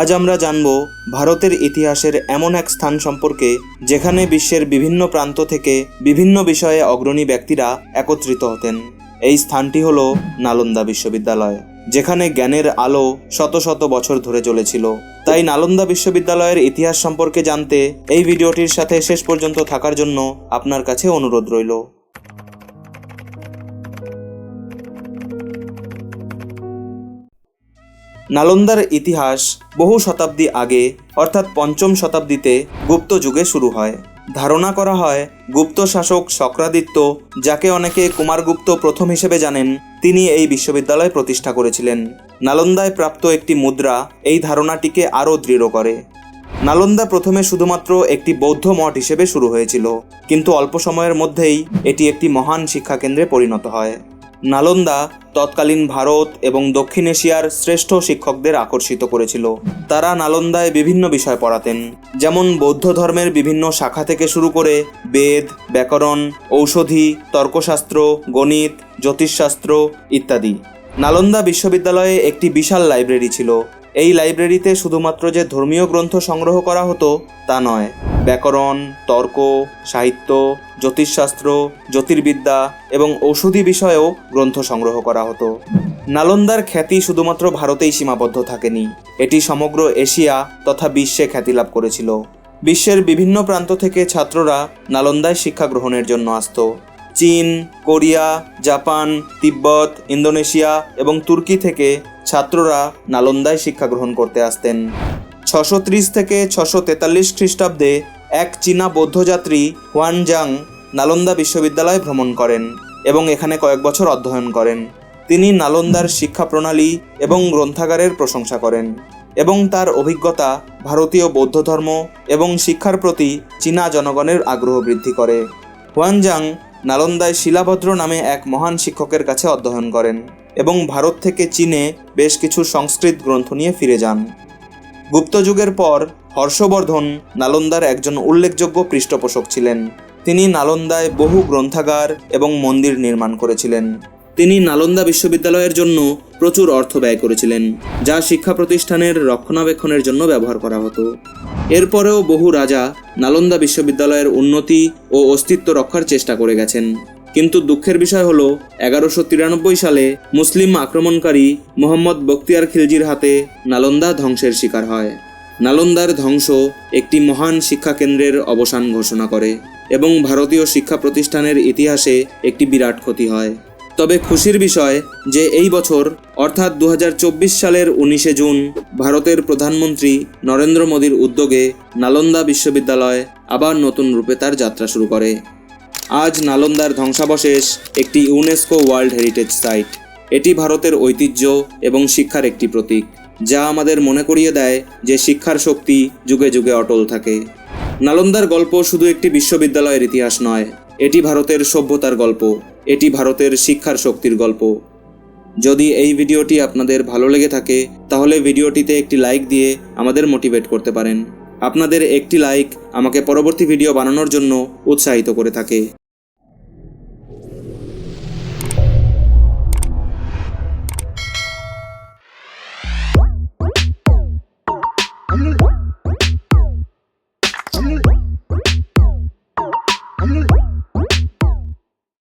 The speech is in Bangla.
আজ আমরা জানব ভারতের ইতিহাসের এমন এক স্থান সম্পর্কে, যেখানে বিশ্বের বিভিন্ন প্রান্ত থেকে বিভিন্ন বিষয়ে অগ্রণী ব্যক্তিরা একত্রিত হতেন। এই স্থানটি হল নালন্দা বিশ্ববিদ্যালয়, যেখানে জ্ঞানের আলো শত শত বছর ধরে চলেছিল তাই নালন্দা বিশ্ববিদ্যালয়ের ইতিহাস সম্পর্কে জানতে এই ভিডিওটির সাথে শেষ পর্যন্ত থাকার জন্য আপনার কাছে অনুরোধ রইল। নালন্দার ইতিহাস বহু শতাব্দী আগে, অর্থাৎ পঞ্চম শতাব্দীতে গুপ্ত যুগে শুরু হয়। ধারণা করা হয়, গুপ্ত শাসক শক্রাদিত্য যাকে অনেকে কুমারগুপ্ত প্রথম হিসেবে জানেন, তিনি এই বিশ্ববিদ্যালয় প্রতিষ্ঠা করেছিলেন। নালন্দায় প্রাপ্ত একটি মুদ্রা এই ধারণাটিকে আরও দৃঢ় করে। নালন্দা প্রথমে শুধুমাত্র একটি বৌদ্ধ মঠ হিসেবে শুরু হয়েছিল, কিন্তু অল্প সময়ের মধ্যেই এটি একটি মহান শিক্ষাকেন্দ্রে পরিণত হয়। নালন্দা তৎকালীন ভারত এবং দক্ষিণ এশিয়ার শ্রেষ্ঠ শিক্ষকদের আকর্ষিত করেছিল। তারা নালন্দায় বিভিন্ন বিষয় পড়াতেন, যেমন বৌদ্ধ ধর্মের বিভিন্ন শাখা থেকে শুরু করে বেদ, ব্যাকরণ, ঔষধি, তর্কশাস্ত্র, গণিত, জ্যোতিষশাস্ত্র ইত্যাদি। নালন্দা বিশ্ববিদ্যালয়ে একটি বিশাল লাইব্রেরি ছিল এই লাইব্রেরিতে শুধুমাত্র যে ধর্মীয় গ্রন্থ সংগ্রহ করা হতো, তা নয়। ব্যাকরণ, তর্ক, সাহিত্য, জ্যোতিষশাস্ত্র, জ্যোতির্বিদ্যা এবং ঔষধি বিষয়েও গ্রন্থ সংগ্রহ করা হতো। নালন্দার খ্যাতি শুধুমাত্র ভারতেই সীমাবদ্ধ থাকেনি। এটি সমগ্র এশিয়া তথা বিশ্বে খ্যাতি লাভ করেছিল। বিশ্বের বিভিন্ন প্রান্ত থেকে ছাত্ররা নালন্দায় শিক্ষা গ্রহণের জন্য আসতো। চীন, কোরিয়া, জাপান, তিব্বত, ইন্দোনেশিয়া এবং তুর্কি থেকে ছাত্ররা নালন্দায় শিক্ষা গ্রহণ করতে আসতেন। ছশো থেকে ছশো তেতাল্লিশ খ্রিস্টাব্দে এক চীনা বৌদ্ধযাত্রী ওয়ানজাং নালন্দা বিশ্ববিদ্যালয় ভ্রমণ করেন এবং এখানে কয়েক বছর অধ্যয়ন করেন। তিনি নালন্দার শিক্ষা প্রণালী এবং গ্রন্থাগারের প্রশংসা করেন এবং তার অভিজ্ঞতা ভারতীয় বৌদ্ধ ধর্ম এবং শিক্ষার প্রতি চীনা জনগণের আগ্রহ বৃদ্ধি করে। ওয়ানজাং নালন্দায় শিলাভদ্র নামে এক মহান শিক্ষকের কাছে অধ্যয়ন করেন এবং ভারত থেকে চীনে বেশ কিছু সংস্কৃত গ্রন্থ নিয়ে ফিরে যান। গুপ্ত যুগের পর হর্ষবর্ধন নালন্দার একজন উল্লেখযোগ্য পৃষ্ঠপোষক ছিলেন। তিনি নালন্দায় বহু গ্রন্থাগার এবং মন্দির নির্মাণ করেছিলেন। তিনি নালন্দা বিশ্ববিদ্যালয়ের জন্য প্রচুর অর্থ ব্যয় করেছিলেন, যা শিক্ষা প্রতিষ্ঠানের রক্ষণাবেক্ষণের জন্য ব্যবহার করা হতো। এরপরেও বহু রাজা নালন্দা বিশ্ববিদ্যালয়ের উন্নতি ও অস্তিত্ব রক্ষার চেষ্টা করে গেছেন। কিন্তু দুঃখের বিষয় হলো, এগারোশো তিরানব্বই সালে মুসলিম আক্রমণকারী মোহাম্মদ বখতিয়ার খিলজির হাতে নালন্দা ধ্বংসের শিকার হয়। নালন্দার ধ্বংস একটি মহান শিক্ষা কেন্দ্রের অবসান ঘোষণা করে এবং ভারতীয় শিক্ষা প্রতিষ্ঠানের ইতিহাসে একটি বিরাট ক্ষতি হয়। তবে খুশির বিষয় যে এই বছর, অর্থাৎ দু হাজার চব্বিশ সালের উনিশে জুন, ভারতের প্রধানমন্ত্রী নরেন্দ্র মোদীর উদ্যোগে নালন্দা বিশ্ববিদ্যালয় আবার নতুন রূপে তার যাত্রা শুরু করে। আজ নালন্দার ধ্বংসাবশেষ একটি ইউনেস্কো ওয়ার্ল্ড হেরিটেজ সাইট। এটি ভারতের ঐতিহ্য এবং শিক্ষার একটি প্রতীক, যা আমাদের মনে করিয়ে দেয় যে শিক্ষার শক্তি যুগে যুগে অটল থাকে। নালন্দার গল্প শুধু একটি বিশ্ববিদ্যালয়ের ইতিহাস নয় এটি ভারতের সভ্যতার গল্প, এটি ভারতের শিক্ষার শক্তির গল্প। যদি এই ভিডিওটি আপনাদের ভালো লেগে থাকে, তাহলে ভিডিওটিতে একটি লাইক দিয়ে আমাদের মোটিভেট করতে পারেন। আপনাদের একটি লাইক আমাকে পরবর্তী ভিডিও বানানোর জন্য উৎসাহিত করে থাকে। I'm gonna